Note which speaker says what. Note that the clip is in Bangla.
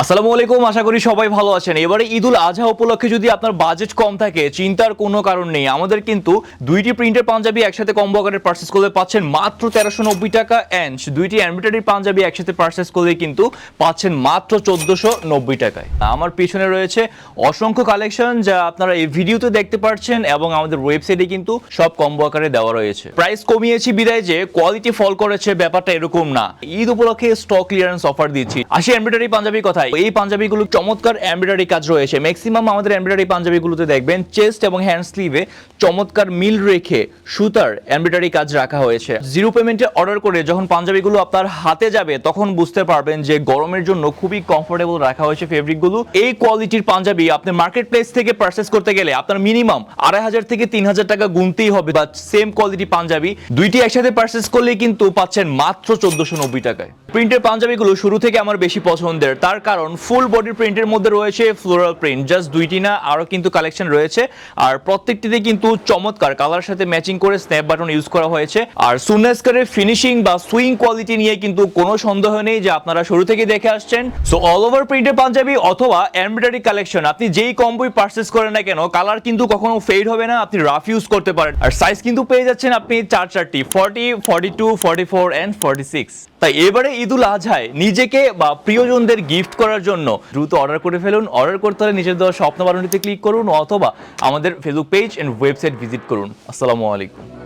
Speaker 1: আসসালামু আলাইকুম, আশা করি সবাই ভালো আছেন। এবারে ঈদুল আজহা উপলক্ষে যদি আপনার বাজেট কম থাকে, চিন্তার কোনো কারণ নেই। আমাদের কিন্তু দুইটি প্রিন্টের পাঞ্জাবি একসাথে কম্বো আকারে পার্চেস করলে পাচ্ছেন মাত্র তেরোশো নব্বই টাকা অ্যান্ড দুইটি অ্যাম্বিটারি পাঞ্জাবি একসাথে পার্চেস করলে কিন্তু পাচ্ছেন মাত্র চোদ্দোশো নব্বই টাকায়। আমার পিছনে রয়েছে অসংখ্য কালেকশন যা আপনারা এই ভিডিওতে দেখতে পাচ্ছেন এবং আমাদের ওয়েবসাইটে কিন্তু সব কম্বো আকারে দেওয়া রয়েছে। প্রাইস কমিয়েছি বিদায় যে কোয়ালিটি ফল করেছে, ব্যাপারটা এরকম না। ঈদ উপলক্ষে স্টক ক্লিয়ারেন্স অফার দিচ্ছি। আসি এমব্রয়ডারি পাঞ্জাবি কথায় এই পাঞ্জাবিগুলো চমৎকার এমব্রয়ডারি কাজ রয়েছে। ম্যাক্সিমাম আমাদের এমব্রয়ডারি পাঞ্জাবিগুলোতে দেখবেন চেস্ট এবং হ্যান্ড স্লিভে চমৎকার মিল রেখে সুতার এমব্রয়ডারি কাজ রাখা হয়েছে। জিরো পেমেন্টে অর্ডার করে যখন পাঞ্জাবিগুলো আপনার হাতে যাবে, তখন বুঝতে পারবেন যে গরমের জন্য খুবই কমফোর্টেবল রাখা হয়েছে ফেব্রিকগুলো এই কোয়ালিটির পাঞ্জাবি আপনি মার্কেট প্লেস থেকে পারচেস করতে গেলে আপনার মিনিমাম আড়াই হাজার থেকে তিন হাজার টাকা গুনতেই হবে বা সেম কোয়ালিটি পাঞ্জাবি দুইটি একসাথে পারচেস করলে কিন্তু পাচ্ছেন মাত্র চোদ্দশো নব্বই টাকায়। প্রিন্টের পাঞ্জাবিগুলো শুরু থেকে আমার বেশি পছন্দের। তার কারণ ফুল বডি প্রিন্টের মধ্যে রয়েছে ফ্লোরাল প্রিন্ট, জাস্ট দুইটি না, আরও কিন্তু কালেকশন রয়েছে। আর প্রত্যেকটিতে কিন্তু চমৎকার কালার সাথে ম্যাচিং করে স্ন্যাপ বাটন ইউজ করা হয়েছে। আর সুনেস্কারের ফিনিশিং বা সুইং কোয়ালিটি নিয়ে কিন্তু কোনো সন্দেহ নেই যে আপনারা শুরু থেকে দেখে আসছেন। সো অল ওভার প্রিন্টের পাঞ্জাবি অথবা এমব্রয়ডারি কালেকশন আপনি যেই কম্বোই পারচেস করেন না কেন কালার কিন্তু কখনো ফেড হবে না, আপনি রাফ ইউজ করতে পারেন। আর সাইজ কিন্তু পেয়ে যাচ্ছেন আপনি চার চারটি forty forty two forty four and forty six তাই এবারে ঈদুল আজহায় নিজেকে বা প্রিয়জনদের গিফট করার জন্য দ্রুত অর্ডার করে ফেলুন অর্ডার করতে হলে নিজের দেওয়া স্বপ্ন বারণীতে ক্লিক করুন অথবা আমাদের Facebook page and website visit করুন। আসসালামু আলাইকুম।